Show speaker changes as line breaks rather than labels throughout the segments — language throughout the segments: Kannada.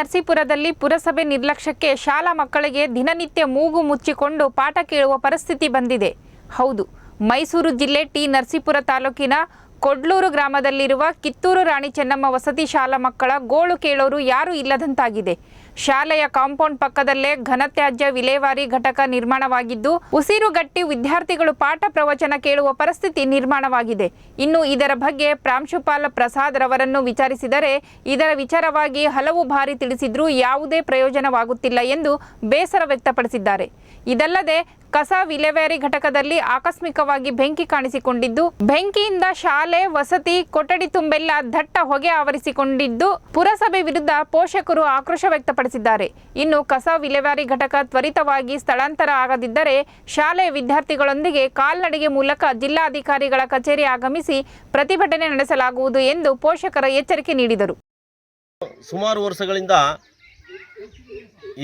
ನರಸೀಪುರದಲ್ಲಿ ಪುರಸಭೆ ನಿರ್ಲಕ್ಷ್ಯಕ್ಕೆ ಶಾಲಾ ಮಕ್ಕಳಿಗೆ ದಿನನಿತ್ಯ ಮೂಗು ಮುಚ್ಚಿಕೊಂಡು ಪಾಠ ಕೇಳುವ ಪರಿಸ್ಥಿತಿ ಬಂದಿದೆ. ಹೌದು, ಮೈಸೂರು ಜಿಲ್ಲೆ ಟಿ ನರಸೀಪುರ ತಾಲೂಕಿನ ಕೊಡ್ಲೂರು ಗ್ರಾಮದಲ್ಲಿರುವ ಕಿತ್ತೂರು ರಾಣಿ ಚೆನ್ನಮ್ಮ ವಸತಿ ಶಾಲಾ ಮಕ್ಕಳ ಗೋಳು ಕೇಳೋರು ಯಾರೂ ಇಲ್ಲದಂತಾಗಿದೆ. ಶಾಲೆಯ ಕಾಂಪೌಂಡ್ ಪಕ್ಕದಲ್ಲೇ ಘನತ್ಯಾಜ್ಯ ವಿಲೇವಾರಿ ಘಟಕ ನಿರ್ಮಾಣವಾಗಿದ್ದು ಉಸಿರುಗಟ್ಟಿ ವಿದ್ಯಾರ್ಥಿಗಳು ಪಾಠ ಪ್ರವಚನ ಕೇಳುವ ಪರಿಸ್ಥಿತಿ ನಿರ್ಮಾಣವಾಗಿದೆ. ಇನ್ನು ಇದರ ಬಗ್ಗೆ ಪ್ರಾಂಶುಪಾಲ ಪ್ರಸಾದ್ ರವರನ್ನು ವಿಚಾರಿಸಿದರೆ, ಇದರ ವಿಚಾರವಾಗಿ ಹಲವು ಬಾರಿ ತಿಳಿಸಿದ್ರೂ ಯಾವುದೇ ಪ್ರಯೋಜನವಾಗುತ್ತಿಲ್ಲ ಎಂದು ಬೇಸರ ವ್ಯಕ್ತಪಡಿಸಿದ್ದಾರೆ. ಇದಲ್ಲದೆ ಕಸ ವಿಲೇವಾರಿ ಘಟಕದಲ್ಲಿ ಆಕಸ್ಮಿಕವಾಗಿ ಬೆಂಕಿ ಕಾಣಿಸಿಕೊಂಡಿದ್ದು, ಬೆಂಕಿಯಿಂದ ಶಾಲೆ, ವಸತಿ, ಕೊಠಡಿ ತುಂಬೆಲ್ಲ ದಟ್ಟ ಹೊಗೆ ಆವರಿಸಿಕೊಂಡಿದ್ದು, ಪುರಸಭೆ ವಿರುದ್ಧ ಪೋಷಕರು ಆಕ್ರೋಶ ವ್ಯಕ್ತಪಡಿಸಿದ್ದಾರೆ. ಇನ್ನು ಕಸ ವಿಲೇವಾರಿ ಘಟಕ ತ್ವರಿತವಾಗಿ ಸ್ಥಳಾಂತರ ಆಗದಿದ್ದರೆ ಶಾಲೆ ವಿದ್ಯಾರ್ಥಿಗಳೊಂದಿಗೆ ಕಾಲ್ನಡಿಗೆ ಮೂಲಕ ಜಿಲ್ಲಾಧಿಕಾರಿಗಳ ಕಚೇರಿ ಆಗಮಿಸಿ ಪ್ರತಿಭಟನೆ ನಡೆಸಲಾಗುವುದು ಎಂದು ಪೋಷಕರ ಎಚ್ಚರಿಕೆ ನೀಡಿದರು.
ಸುಮಾರು ವರ್ಷಗಳಿಂದ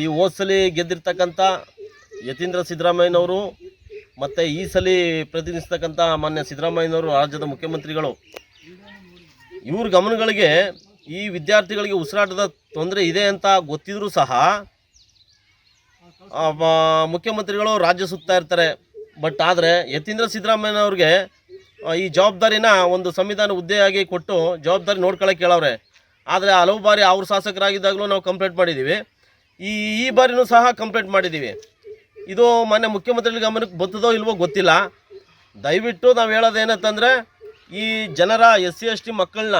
ಈ ಓಸಲಿ ಗೆದ್ದಿರ್ತಕ್ಕಂಥ ಯತೀಂದ್ರ ಸಿದ್ದರಾಮಯ್ಯನವರು ಮತ್ತು ಈ ಸಲ ಪ್ರತಿನಿಧಿಸ್ತಕ್ಕಂಥ ಮಾನ್ಯ ಸಿದ್ದರಾಮಯ್ಯನವರು ರಾಜ್ಯದ ಮುಖ್ಯಮಂತ್ರಿಗಳು. ಇವ್ರ ಗಮನಗಳಿಗೆ ಈ ವಿದ್ಯಾರ್ಥಿಗಳಿಗೆ ಉಸಿರಾಟದ ತೊಂದರೆ ಇದೆ ಅಂತ ಗೊತ್ತಿದ್ರೂ ಸಹ ಮುಖ್ಯಮಂತ್ರಿಗಳು ರಾಜ್ಯ ಸುತ್ತಾ ಇರ್ತಾರೆ. ಬಟ್ ಆದರೆ ಯತೀಂದ್ರ ಸಿದ್ದರಾಮಯ್ಯನವ್ರಿಗೆ ಈ ಜವಾಬ್ದಾರಿನ ಒಂದು ಸಂವಿಧಾನ ಹುದ್ದೆಯಾಗಿ ಕೊಟ್ಟು ಜವಾಬ್ದಾರಿ ನೋಡ್ಕೊಳ್ಳೋಕೆ ಕೇಳವ್ರೆ ಆದರೆ ಹಲವು ಬಾರಿ ಅವ್ರ ಶಾಸಕರಾಗಿದ್ದಾಗಲೂ ನಾವು ಕಂಪ್ಲೇಂಟ್ ಮಾಡಿದ್ದೀವಿ ಈ ಈ ಬಾರಿನೂ ಸಹ ಕಂಪ್ಲೇಂಟ್ ಮಾಡಿದ್ದೀವಿ ಇದು ಮಾನ್ಯ ಮುಖ್ಯಮಂತ್ರಿಗಳ ಗಮನಕ್ಕೆ ಬತ್ತದೋ ಇಲ್ವೋ ಗೊತ್ತಿಲ್ಲ. ದಯವಿಟ್ಟು ನಾವು ಹೇಳೋದೇನಂತಂದರೆ, ಈ ಜನರ ಎಸ್ ಸಿ ಎಸ್ ಟಿ ಮಕ್ಕಳನ್ನ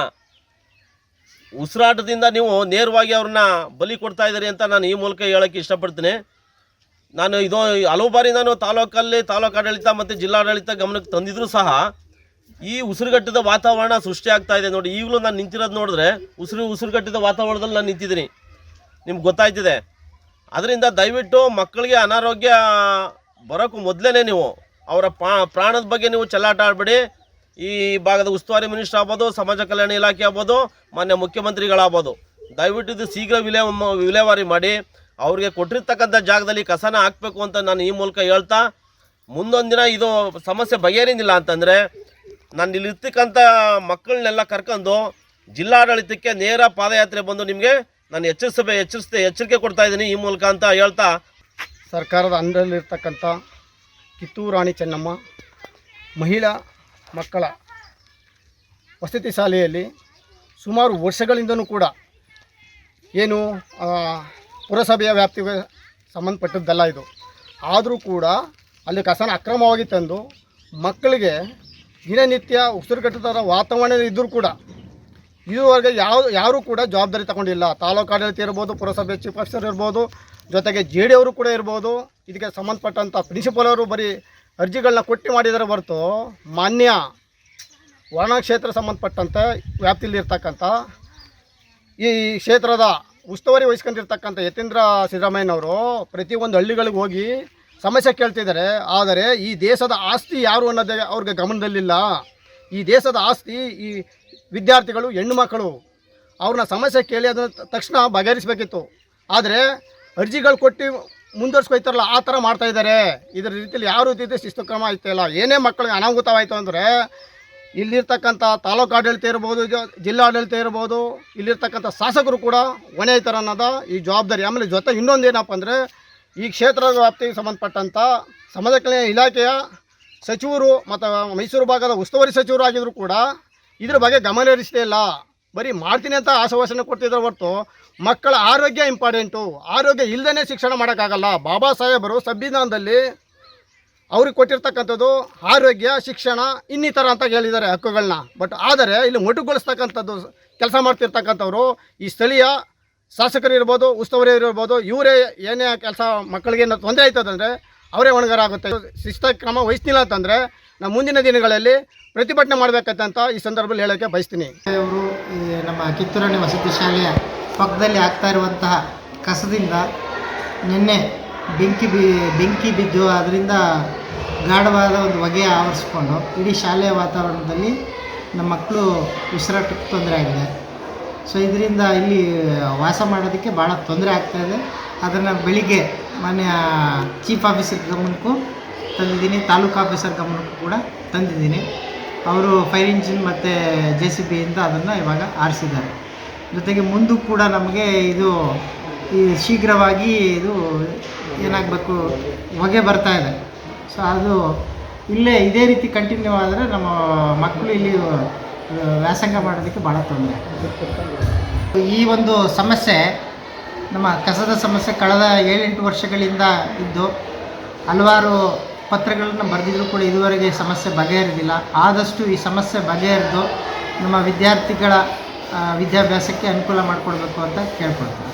ಉಸಿರಾಟದಿಂದ ನೀವು ನೇರವಾಗಿ ಅವ್ರನ್ನ ಬಲಿ ಕೊಡ್ತಾ ಇದ್ದೀರಿ ಅಂತ ನಾನು ಈ ಮೂಲಕ ಹೇಳೋಕ್ಕೆ ಇಷ್ಟಪಡ್ತೀನಿ. ನಾನು ಇದು ಹಲವು ಬಾರಿ ನಾನು ತಾಲೂಕಲ್ಲಿ, ತಾಲೂಕು ಆಡಳಿತ ಮತ್ತು ಜಿಲ್ಲಾಡಳಿತ ಗಮನಕ್ಕೆ ತಂದಿದ್ರೂ ಸಹ ಈ ಉಸಿರುಗಟ್ಟಿದ ವಾತಾವರಣ ಸೃಷ್ಟಿ ಆಗ್ತಾ ಇದೆ ನೋಡಿ. ಈಗಲೂ ನಾನು ನಿಂತಿರೋದು ನೋಡಿದ್ರೆ ಉಸಿರು ಉಸಿರುಗಟ್ಟಿದ ವಾತಾವರಣದಲ್ಲಿ ನಾನು ನಿಂತಿದ್ದೀನಿ. ನಿಮ್ಗೆ ಗೊತ್ತಾಯ್ತಿದೆ. ಅದರಿಂದ ದಯವಿಟ್ಟು ಮಕ್ಕಳಿಗೆ ಅನಾರೋಗ್ಯ ಬರೋಕ್ಕೂ ಮೊದಲೇ ನೀವು. ಅವರ ಪ್ರಾಣದ ಬಗ್ಗೆ ನೀವು ಚೆಲ್ಲಾಟ ಆಡಬೇಡಿ. ಈ ಭಾಗದ ಉಸ್ತುವಾರಿ ಮಿನಿಸ್ಟರ್ ಆಗ್ಬೋದು, ಸಮಾಜ ಕಲ್ಯಾಣ ಇಲಾಖೆ ಆಗ್ಬೋದು, ಮಾನ್ಯ ಮುಖ್ಯಮಂತ್ರಿಗಳಾಗ್ಬೋದು. ದಯವಿಟ್ಟು ಇದು ಶೀಘ್ರ ವಿಲೇ ವಿಲೇವಾರಿ ಮಾಡಿ. ಅವ್ರಿಗೆ ಕೊಟ್ಟಿರ್ತಕ್ಕಂಥ ಜಾಗದಲ್ಲಿ ಕಸನ ಹಾಕಬೇಕು ಅಂತ ನಾನು ಈ ಮೂಲಕ ಹೇಳ್ತಾ, ಮುಂದೊಂದು ದಿನ ಇದು ಸಮಸ್ಯೆ ಬಗೆಹರಿನಿಲ್ಲ ಅಂತಂದರೆ, ನಾನು ಇಲ್ಲಿರ್ತಕ್ಕಂಥ ಮಕ್ಕಳನ್ನೆಲ್ಲ ಕರ್ಕೊಂಡು ಜಿಲ್ಲಾಡಳಿತಕ್ಕೆ ನೇರ ಪಾದಯಾತ್ರೆ ಬಂದು ನಿಮಗೆ ನಾನು ಎಚ್ಚರಿಸಬೇ ಎಚ್ಚರಿಸ್ತೆ ಎಚ್ಚರಿಕೆ ಕೊಡ್ತಾ ಇದ್ದೀನಿ ಈ ಮೂಲಕ ಅಂತ ಹೇಳ್ತಾ.
ಸರ್ಕಾರದ ಅಂಡರಲ್ಲಿರ್ತಕ್ಕಂಥ ಕಿತ್ತೂರು ರಾಣಿ ಚೆನ್ನಮ್ಮ, ಮಹಿಳಾ ಮಕ್ಕಳ ವಸತಿ ಶಾಲೆಯಲ್ಲಿ ಸುಮಾರು ವರ್ಷಗಳಿಂದನೂ ಕೂಡ ಏನು ಪುರಸಭೆಯ ವ್ಯಾಪ್ತಿಗೆ ಸಂಬಂಧಪಟ್ಟದ್ದಲ್ಲ ಇದು. ಆದರೂ ಕೂಡ ಅಲ್ಲಿ ಕಸನ ಅಕ್ರಮವಾಗಿ ತಂದು ಮಕ್ಕಳಿಗೆ ದಿನನಿತ್ಯ ಉಸಿರುಗಟ್ಟದ ವಾತಾವರಣ ಇದ್ದರೂ ಕೂಡ ಇದುವರೆಗೆ ಯಾವ ಯಾರೂ ಕೂಡ ಜವಾಬ್ದಾರಿ ತಗೊಂಡಿಲ್ಲ. ತಾಲೂಕು ಆಡಳಿತ ಇರ್ಬೋದು, ಪುರಸಭೆ ಚೀಫ್ ಆಫೀಸರ್ ಇರ್ಬೋದು, ಜೊತೆಗೆ ಜೆ ಡಿ ಅವರು ಕೂಡ ಇರ್ಬೋದು. ಇದಕ್ಕೆ ಸಂಬಂಧಪಟ್ಟಂಥ ಪ್ರಿನ್ಸಿಪಲ್ ಅವರು ಬರೀ ಅರ್ಜಿಗಳನ್ನ ಕೊಟ್ಟು ಮಾಡಿದರೆ ಹೊರತು ಮಾನ್ಯ ವರ್ಣ ಕ್ಷೇತ್ರ ಸಂಬಂಧಪಟ್ಟಂತೆ ವ್ಯಾಪ್ತಿಯಲ್ಲಿ ಇರ್ತಕ್ಕಂಥ ಈ ಕ್ಷೇತ್ರದ ಉಸ್ತುವಾರಿ ವಹಿಸ್ಕೊಂಡಿರ್ತಕ್ಕಂಥ ಯತೀಂದ್ರ ಸಿದ್ದರಾಮಯ್ಯನವರು ಪ್ರತಿಯೊಂದು ಹಳ್ಳಿಗಳಿಗೆ ಹೋಗಿ ಸಮಸ್ಯೆ ಕೇಳ್ತಿದ್ದಾರೆ. ಆದರೆ ಈ ದೇಶದ ಆಸ್ತಿ ಯಾರು ಅನ್ನೋದೇ ಅವ್ರಿಗೆ ಗಮನದಲ್ಲಿಲ್ಲ. ಈ ದೇಶದ ಆಸ್ತಿ ಈ ವಿದ್ಯಾರ್ಥಿಗಳು, ಹೆಣ್ಣು ಮಕ್ಕಳು, ಅವ್ರನ್ನ ಸಮಸ್ಯೆ ಕೇಳಿ ಅದನ್ನು ತಕ್ಷಣ ಬಗೆಹರಿಸಬೇಕಿತ್ತು. ಆದರೆ ಅರ್ಜಿಗಳು ಕೊಟ್ಟು ಮುಂದುವರ್ಸ್ಕೊಯ್ತಾರಲ್ಲ, ಆ ಥರ ಮಾಡ್ತಾ ಇದ್ದಾರೆ ಇದರ ರೀತಿಯಲ್ಲಿ ಯಾವ ರೀತಿ ಶಿಸ್ತು ಕ್ರಮ ಇಲ್ಲ. ಏನೇ ಮಕ್ಕಳಿಗೆ ಅನಾಹುತವಾಯಿತು ಅಂದರೆ ಇಲ್ಲಿರ್ತಕ್ಕಂಥ ತಾಲೂಕು ಆಡಳಿತ ಇರ್ಬೋದು ಜಿಲ್ಲಾ ಜಿಲ್ಲಾಡಳಿತ ಇರ್ಬೋದು, ಇಲ್ಲಿರ್ತಕ್ಕಂಥ ಶಾಸಕರು ಕೂಡ ಹೊಣೆ ಐತಾರೆ ಅನ್ನೋದ ಈ ಜವಾಬ್ದಾರಿ ಆಮೇಲೆ ಜೊತೆ ಇನ್ನೊಂದು ಏನಪ್ಪ ಅಂದರೆ ಈ ಕ್ಷೇತ್ರ ವ್ಯಾಪ್ತಿಗೆ ಸಂಬಂಧಪಟ್ಟಂಥ ಸಮಾಜ ಕಲ್ಯಾಣ ಇಲಾಖೆಯ ಸಚಿವರು ಮತ್ತು ಮೈಸೂರು ಭಾಗದ ಉಸ್ತುವಾರಿ ಸಚಿವರು ಆಗಿದ್ದರೂ ಕೂಡ ಇದ್ರ ಬಗ್ಗೆ ಗಮನ ಇಲ್ಲ. ಬರೀ ಮಾಡ್ತೀನಿ ಅಂತ ಆಶ್ವಾಸನೆ ಕೊಡ್ತಿದ್ರೆ ಹೊರತು ಮಕ್ಕಳ ಆರೋಗ್ಯ ಇಂಪಾರ್ಟೆಂಟು. ಆರೋಗ್ಯ ಇಲ್ಲದೇ ಶಿಕ್ಷಣ ಮಾಡೋಕ್ಕಾಗಲ್ಲ. ಬಾಬಾ ಸಾಹೇಬರು ಸಂವಿಧಾನದಲ್ಲಿ ಅವ್ರಿಗೆ ಕೊಟ್ಟಿರ್ತಕ್ಕಂಥದ್ದು ಆರೋಗ್ಯ, ಶಿಕ್ಷಣ, ಇನ್ನಿತರ ಅಂತ ಹೇಳಿದ್ದಾರೆ ಹಕ್ಕುಗಳನ್ನ ಬಟ್ ಆದರೆ ಇಲ್ಲಿ ಮೊಟುಗೊಳಿಸ್ತಕ್ಕಂಥದ್ದು ಕೆಲಸ ಮಾಡ್ತಿರ್ತಕ್ಕಂಥವ್ರು ಈ ಸ್ಥಳೀಯ ಶಾಸಕರು ಇರ್ಬೋದು, ಉಸ್ತುವಾರಿ ಇರ್ಬೋದು, ಇವರೇ ಏನೇ ಕೆಲಸ ಮಕ್ಕಳಿಗೆ ತೊಂದರೆ ಆಯ್ತದಂದರೆ ಅವರೇ ಹೊಣೆಗಾರ ಆಗುತ್ತೆ ಶಿಸ್ತ ಕ್ರಮ ವಹಿಸ್ತಿಲ್ಲ ಅಂತಂದರೆ ನಾವು ಮುಂದಿನ ದಿನಗಳಲ್ಲಿ ಪ್ರತಿಭಟನೆ ಮಾಡಬೇಕಂತ ಈ ಸಂದರ್ಭದಲ್ಲಿ ಹೇಳೋಕ್ಕೆ ಬಯಸ್ತೀನಿ.
ಅವರು ನಮ್ಮ ಕಿತ್ತೂರಾಣಿ ವಸತಿ ಶಾಲೆಯ ಪಕ್ಕದಲ್ಲಿ ಆಗ್ತಾ ಇರುವಂತಹ ಕಸದಿಂದ ನಿನ್ನೆ ಬೆಂಕಿ ಬಿ, ಬೆಂಕಿ ಬಿದ್ದು ಅದರಿಂದ ಗಾಢವಾದ ಒಂದು ಹೊಗೆ ಆವರಿಸ್ಕೊಂಡು ಇಡೀ ಶಾಲೆಯ ವಾತಾವರಣದಲ್ಲಿ ನಮ್ಮ ಮಕ್ಕಳು ಉಸಿರಾಟಕ್ಕೆ ತೊಂದರೆ ಆಗಿದೆ. ಸೊ ಇದರಿಂದ ಇಲ್ಲಿ ವಾಸ ಮಾಡೋದಕ್ಕೆ ಭಾಳ ತೊಂದರೆ ಆಗ್ತಾಯಿದೆ ಅದನ್ನು ಬೆಳಿಗ್ಗೆ ಮಾನ್ಯ ಚೀಫ್ ಆಫೀಸರ್ ಗಮನಕ್ಕೂ ತಂದಿದ್ದೀನಿ, ತಾಲೂಕು ಆಫೀಸರ್ ಗಮನಕ್ಕೂ ಕೂಡ ತಂದಿದ್ದೀನಿ. ಅವರು ಫೈರ್ ಇಂಜಿನ್ ಮತ್ತು ಜೆ ಸಿ ಬಿಯಿಂದ ಅದನ್ನು ಇವಾಗ ಆರಿಸಿದ್ದಾರೆ. ಜೊತೆಗೆ ಮುಂದೂ ಕೂಡ ನಮಗೆ ಇದು, ಈ ಶೀಘ್ರವಾಗಿ ಇದು ಏನಾಗಬೇಕು, ಹೊಗೆ ಬರ್ತಾ ಇದೆ. ಸೊ ಅದು ಇಲ್ಲೇ ಇದೇ ರೀತಿ ಕಂಟಿನ್ಯೂ ಆದರೆ ನಮ್ಮ ಮಕ್ಕಳು ಇಲ್ಲಿ ವ್ಯಾಸಂಗ ಮಾಡೋದಕ್ಕೆ ಭಾಳ ತೊಂದರೆ. ಈ ಒಂದು ಸಮಸ್ಯೆ ನಮ್ಮ ಕಸದ ಸಮಸ್ಯೆ ಕಳೆದ ಏಳೆಂಟು ವರ್ಷಗಳಿಂದ ಇದ್ದು ಹಲವಾರು ಪತ್ರಗಳನ್ನು ಬರೆದಿದ್ರು ಕೂಡ ಇದುವರೆಗೆ ಸಮಸ್ಯೆ ಬಗೆಹರಿದಿಲ್ಲ. ಆದಷ್ಟು ಈ ಸಮಸ್ಯೆ ಬಗೆಹರಿದು ನಮ್ಮ ವಿದ್ಯಾರ್ಥಿಗಳ ವಿದ್ಯಾಭ್ಯಾಸಕ್ಕೆ ಅನುಕೂಲ ಮಾಡಿಕೊಡ್ಬೇಕು ಅಂತ ಕೇಳ್ಕೊಳ್ತೀನಿ.